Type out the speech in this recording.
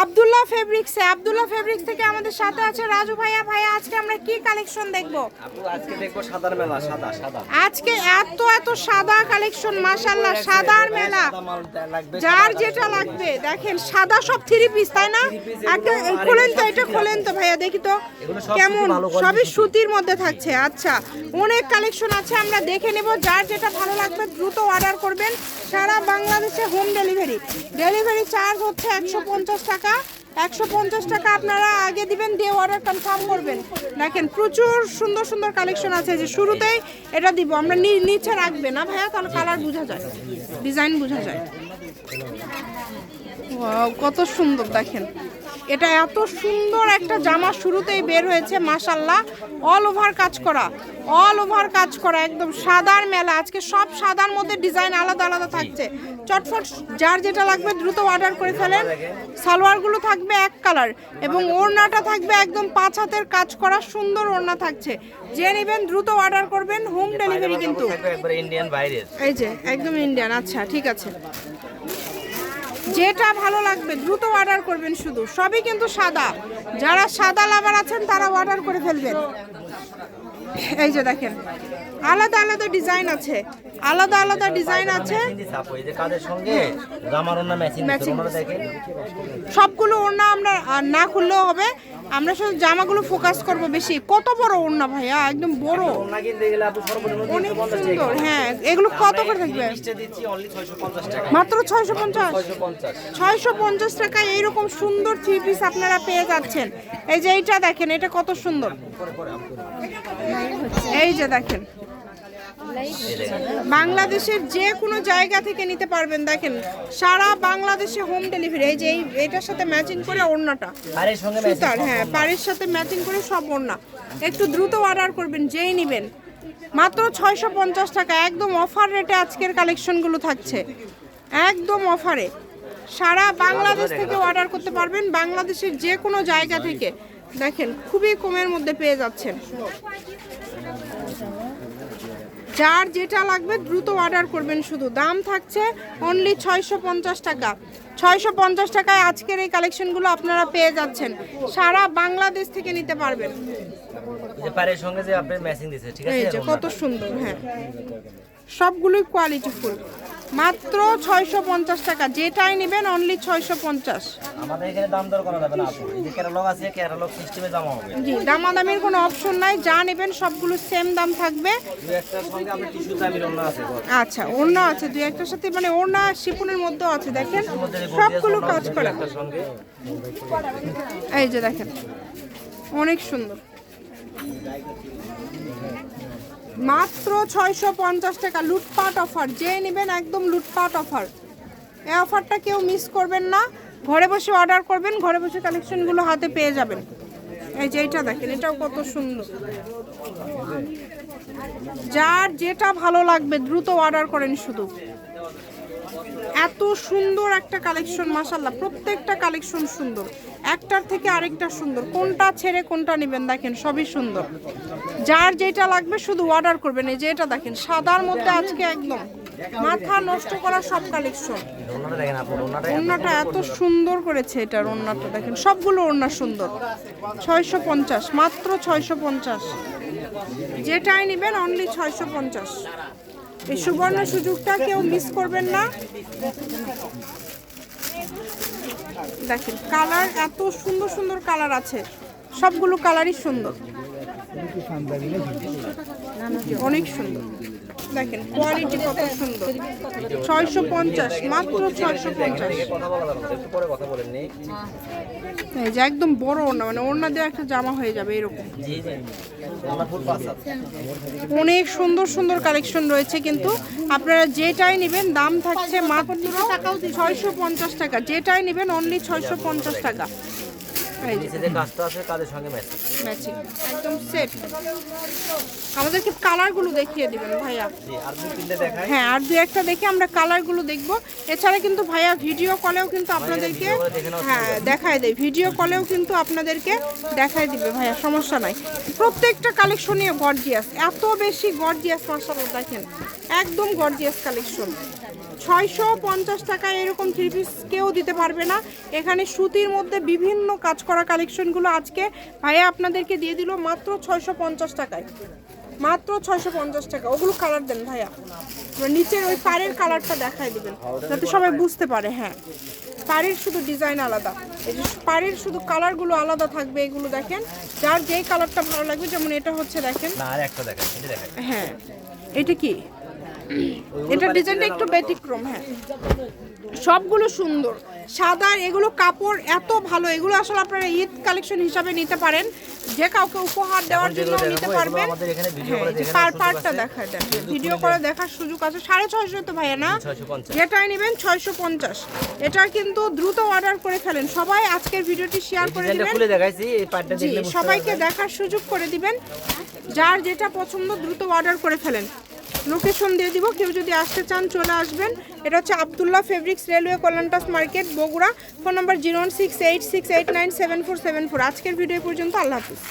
Abdullah ফেব্রিক্সে Abdullah fabrics থেকে আমাদের সাথে আছে রাজু ভাইয়া। ভাইয়া আজকে আমরা কি কালেকশন দেখব? আজকে দেখব সাদার মেলা সাদা সাদা। আজকে এত এত সাদা কালেকশন মাশাল্লাহ সাদার মেলা। যার যেটা লাগবে দেখেন সাদা সব থ্রি পিস তাই না? একটা খোলেন তো এটা খোলেন তো ভাইয়া দেখি তো কেমন। সবই সুতির মধ্যে থাকছে আচ্ছা। অনেক কালেকশন আছে আমরা দেখে নেব। যার যেটা ভালো লাগবে দ্রুত অর্ডার করবেন। সারা বাংলাদেশে হোম ডেলিভারি ডেলিভারি চার্জ হচ্ছে একশো পঞ্চাশ টাকা। একশো পঞ্চাশ টাকা আপনারা আগে দিবেন, দিয়ে অর্ডার কনফার্ম করবেন। দেখেন, প্রচুর সুন্দর সুন্দর কালেকশন আছে যে শুরুতেই এটা দিব। আমরা নিচে রাখবে না ভাইয়া, তাহলে কালার বোঝা যায়। ডিজাইন বোঝা যায়। কত সুন্দর, দেখেন। এটা এত সুন্দর একটা জামা শুরুতেই বের হয়েছে মাশাল্লাহ অল ওভার কাজ করা অল ওভার কাজ করা একদম সাদার মেলা। আজকে সব সাদার মধ্যে ডিজাইন আলাদা আলাদা থাকছে। চটফট যার যেটা লাগবে দ্রুত অর্ডার করে ফেলেন। সালোয়ারগুলো থাকবে এক কালার এবং ওড়নাটা থাকবে একদম পাঁচ হাতের কাজ করা সুন্দর ওড়না থাকছে। যে নেবেন দ্রুত অর্ডার করবেন হোম ডেলিভারি কিন্তু। এই যে একদম ইন্ডিয়ান আচ্ছা ঠিক আছে। যেটা ভালো লাগবে, দ্রুত অর্ডার করবেন শুধু। সবই কিন্তু সাদা। যারা সাদা লাভার আছেন, তারা অর্ডার করে ফেলবেন। এই যে দেখেন, আলাদা আলাদা ডিজাইন আছে। আলাদা আলাদা ডিজাইন আছে। সবগুলো ওড়না আমরা না খুললেও হবে। আমরা শুধু জামাগুলো ফোকাস করব বেশি। কত বড় ওড়না ভাইয়া? একদম বড়। অনেক সুন্দর। হ্যাঁ এগুলো কত করে থাকবে? লিস্টে দিচ্ছি অনলি 650 টাকা মাত্র ছয়শো পঞ্চাশ। ছয়শো পঞ্চাশ টাকায় এইরকম সুন্দর থ্রি পিস আপনারা পেয়ে যাচ্ছেন। এই যে এইটা দেখেন, এটা কত সুন্দর। এই যে দেখেন। বাংলাদেশের যে কোনো জায়গা থেকে নিতে পারবেন দেখেন সারা বাংলাদেশে হোম ডেলিভারি এই যে এই এটার সাথে ম্যাচিং করে ওড়নাটা। সুতার হ্যাঁ পাড়ের সাথে ম্যাচিং করে সব ওড়না। একটু দ্রুত অর্ডার করবেন যেই নেবেন। মাত্র ছয়শো পঞ্চাশ টাকা একদম অফার রেটে আজকের কালেকশনগুলো থাকছে। একদম অফারে সারা বাংলাদেশ থেকে অর্ডার করতে পারবেন বাংলাদেশের যে কোনো জায়গা থেকে। দেখেন খুবই কমের মধ্যে পেয়ে যাচ্ছেন। যার যেটা লাগবে দ্রুত অর্ডার করবেন শুধু। দাম থাকছে অনলি ছয়শো পঞ্চাশ টাকা। ছয়শো পঞ্চাশ টাকায় আজকের এই কালেকশনগুলো আপনারা পেয়ে যাচ্ছেন। সারা বাংলাদেশ থেকে নিতে পারবেন। সঙ্গে যে আপনি ম্যাচিং ঠিক আছে? কত সুন্দর হ্যাঁ। সবগুলোই কোয়ালিটি ফুল মাত্র ছয়শো পঞ্চাশ টাকা। যেটাই নেবেন অনলি ছয়শো পঞ্চাশ। আমাদের এখানে দাম দর করা যাবে না আপু। এই যে ক্যাটালগ আছে ক্যাটালগ সিস্টেমে জামা হবে। জি দামাদামির কোনো অপশন নাই। যা নেবেন সবগুলো সেম দাম থাকবে। আচ্ছা ওড়না আছে দুই একটার সাথে। মানে ওড়না শিপুনের মধ্যেও আছে দেখেন। সবগুলো কাজ করা। এই যে দেখেন অনেক সুন্দর। মাত্র ছয়শো পঞ্চাশ টাকা লুটপাট অফার। যে নেবেন একদম লুটপাট অফার। এই অফারটা কেউ মিস করবেন না। ঘরে বসে অর্ডার করবেন, ঘরে বসে কালেকশনগুলো হাতে পেয়ে যাবেন। এই যে এইটা দেখেন, এটাও কত সুন্দর। যার যেটা ভালো লাগবে দ্রুত অর্ডার করেন শুধু। এত সুন্দর একটা কালেকশন মাসাল্লাহ প্রত্যেকটা কালেকশন সুন্দর। একটার থেকে আরেকটা সুন্দর। কোনটা ছেড়ে কোনটা নেবেন দেখেন, সবই সুন্দর। যার যেটা লাগবে শুধু অর্ডার করবেন। এই যে এটা দেখেন, সাদার মধ্যে আজকে একদম মাথা নষ্ট করা সব কালেকশন ওড়নাটা এত সুন্দর করেছে এটার ওড়নাটা, দেখেন, সবগুলো ওড়না সুন্দর। ছয়শো পঞ্চাশ, মাত্র ছয়শো পঞ্চাশ। যেটাই নেবেন অনলি ছয়শো পঞ্চাশ। এই সুবর্ণ সুযোগটা কেউ মিস করবেন না। দেখেন কালার এত সুন্দর সুন্দর কালার আছে। সবগুলো কালারই সুন্দর। অনেক সুন্দর। দেখেন কোয়ালিটি কত সুন্দর। ছয়শো পঞ্চাশ, মাত্র ছয়শো পঞ্চাশ। এই যে একদম বড় ওড়না মানে ওড়না দিয়ে একটা জামা হয়ে যাবে এরকম। অনেক সুন্দর সুন্দর কালেকশন রয়েছে কিন্তু আপনারা যেটাই নেবেন, দাম থাকছে মাত্র ছয়শো পঞ্চাশ টাকা। যেটাই নেবেন অনলি ছয়শো পঞ্চাশ টাকা। নিচে যে কাজটা আছে কাজের সঙ্গে ম্যাচ ম্যাচিং একদম সেট আমাদেরকে কালারগুলো দেখিয়ে দিবেন ভাইয়া। আর দুই তিনটে দেখাই। হ্যাঁ আর দু একটা দেখে আমরা কালারগুলো দেখব। এছাড়া কিন্তু ভাইয়া ভিডিও কলেও কিন্তু আপনাদেরকে হ্যাঁ দেখায় দেয়। ভিডিও কলেও কিন্তু আপনাদেরকে দেখায় দিবে ভাইয়া সমস্যা নাই। প্রত্যেকটা কালেকশনই গর্জিয়াস এত বেশি গর্জিয়াস মাসাল্লাহ দেখেন। একদম গর্জিয়াস কালেকশন ছয়শো পঞ্চাশ টাকায় এরকম থ্রি পিস কেউ দিতে পারবে না। এখানে সুতির মধ্যে বিভিন্ন কাজ করা কালেকশনগুলো আজকে ভাইয়া আপনাদেরকে দিয়ে দিল মাত্র ছয়শো পঞ্চাশ টাকায়। মাত্র ছয়শো পঞ্চাশ টাকা। ওগুলো কালার দেন ভাইয়া। নিচের ওই পাড়ের কালারটা দেখাই দিবেন যাতে সবাই বুঝতে পারে হ্যাঁ। পাড়ের শুধু ডিজাইন আলাদা। এই যে পাড়ের শুধু কালারগুলো আলাদা থাকবে এগুলো দেখেন। যার যেই কালারটা ভালো লাগবে যেমন এটা হচ্ছে দেখেন। হ্যাঁ। এটা কি? এটা ডিজাইনটা একটু ব্যতিক্রম হ্যাঁ। সবগুলো সুন্দর। সাদা এগুলো কাপড় এত ভালো এগুলো আসলে আপনারা ঈদ কালেকশন হিসাবে নিতে পারেন। যে কাউকে উপহার দেওয়ার জন্য নিতে পারবেন। করে দেখে পার দেন। ভিডিও করে দেখার সুযোগ আছে। সাড়ে ছয়শো তো ভাইয়া না? যেটাই নেবেন ছয়শো পঞ্চাশ। এটা কিন্তু দ্রুত অর্ডার করে ফেলেন। সবাই আজকের ভিডিওটি শেয়ার করে দিবেন। সবাইকে দেখার সুযোগ করে দিবেন। যার যেটা পছন্দ দ্রুত অর্ডার করে ফেলেন। লোকেশন দিয়ে দিব। কেউ যদি আসতে চান, চলে আসবেন। এটা হচ্ছে Abdullah fabrics railway কল্যাণটাস market, Bogura. Phone number zero six eight six eight nine seven four seven four. আজকের ভিডিও পর্যন্ত। আল্লাহ হাফিজ।